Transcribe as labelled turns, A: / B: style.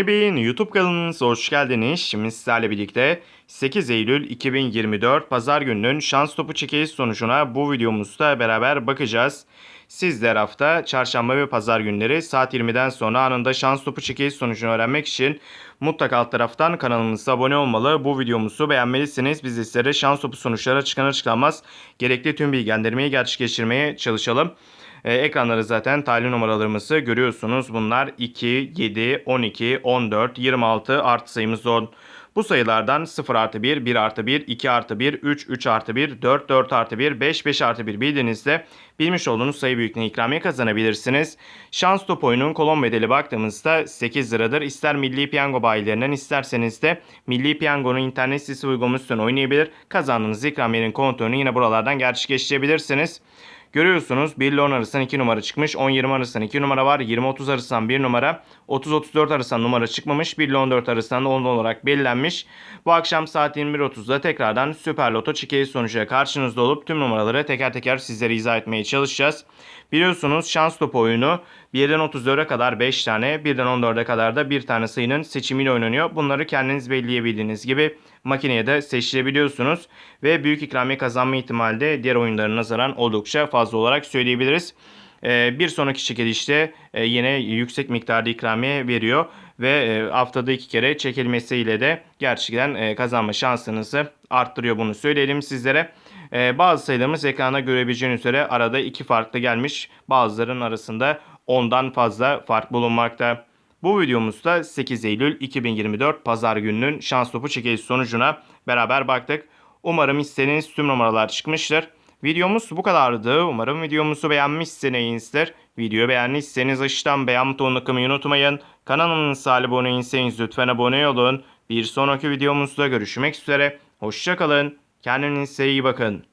A: Teknebey'in YouTube kanalınıza hoş geldiniz. Şimdi sizlerle birlikte 8 Eylül 2024 Pazar gününün şans topu çekiliş sonucuna bu videomuzda beraber bakacağız. Sizler hafta çarşamba ve pazar günleri saat 20'den sonra anında şans topu çekiliş sonucunu öğrenmek için mutlaka alt taraftan kanalımıza abone olmalı. Bu videomuzu beğenmelisiniz. Biz de sizlere şans topu sonuçları açıklanır çıklanmaz gerekli tüm bilgilendirmeyi gerçekleştirmeye çalışalım. Ee, ekranları zaten tali numaralarımızı görüyorsunuz. Bunlar 2, 7, 12, 14, 26 artı sayımız 10. Bu sayılardan 0 artı 1, 1 artı 1, 2 artı 1, 3, 3 artı 1, 4, 4 artı 1, 5, 5 artı 1 bildiğinizde bilmiş olduğunuz sayı büyüklüğüne ikramiye kazanabilirsiniz. Şans top oyunun kolon bedeli baktığımızda 8 liradır. İster Milli Piyango bayilerinden isterseniz de Milli Piyango'nun internet sitesi uygulamasından oynayabilir. Kazandığınız ikramiyenin kontrolünü yine buralardan gerçekleştirebilirsiniz. Görüyorsunuz 1 ile 10 arasından 2 numara çıkmış. 10-20 arasından 2 numara var. 20-30 arasından 1 numara. 30-34 arasından numara çıkmamış. 1 ile 14 arasından da 10 olarak belirlenmiş. Bu akşam saat 21.30'da tekrardan Süper Loto çekiliş sonucuyla karşınızda olup tüm numaraları teker teker sizlere izah etmeye çalışacağız. Biliyorsunuz şans topu oyunu 1'den 34'e kadar 5 tane, 1'den 14'e kadar da bir tane sayının seçimiyle oynanıyor. Bunları kendiniz belirleyebildiğiniz gibi makineye de seçilebiliyorsunuz. Ve büyük ikramiye kazanma ihtimali de diğer oyunlara nazaran oldukça fazla olarak söyleyebiliriz. Ee, bir sonraki çekilişte e, yine yüksek miktarda ikramiye veriyor ve e, haftada iki kere çekilmesiyle de gerçekten e, kazanma şansınızı arttırıyor bunu söyleyelim sizlere. Bazı sayılarımız ekranda görebileceğiniz üzere arada iki farklı gelmiş. Bazıların arasında ondan fazla fark bulunmakta. Bu videomuzda 8 Eylül 2024 Pazar gününün şans topu çekiliş sonucuna beraber baktık. Umarım istediğiniz tüm numaralar çıkmıştır. Videomuz bu kadardı. Umarım videomuzu beğenmişsinizdir. Videoyu beğendiyseniz aşağıdan beğen butonuna kılmayı unutmayın. Kanalımıza abone değilseniz lütfen abone olun. Bir sonraki videomuzda görüşmek üzere. Hoşçakalın. Kendinize iyi bakın.